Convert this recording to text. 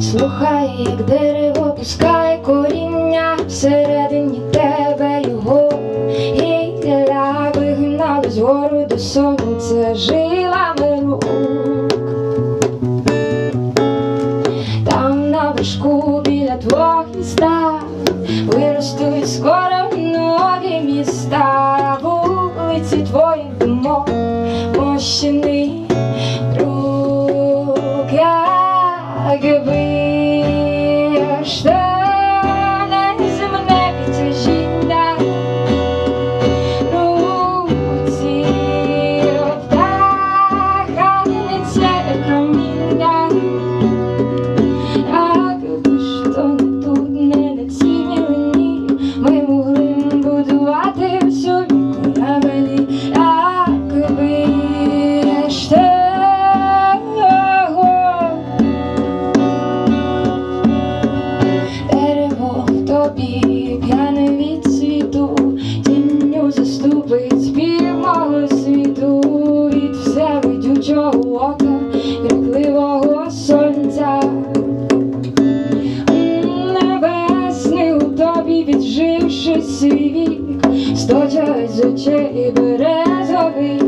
Слухай, як дерево пускає коріння всередині тебе його. І гілля вигнали згору до сонця жилами біля твого міста виростуть скоро нові міста, вулиці твоїх думок, мощений друг, якби що неземне тобі п'яне від світу, тінню заступить спів мого світу від всевидючого ока, віркливого сонця. Небесний у тобі відживши свій вік, сточать з очей березовий.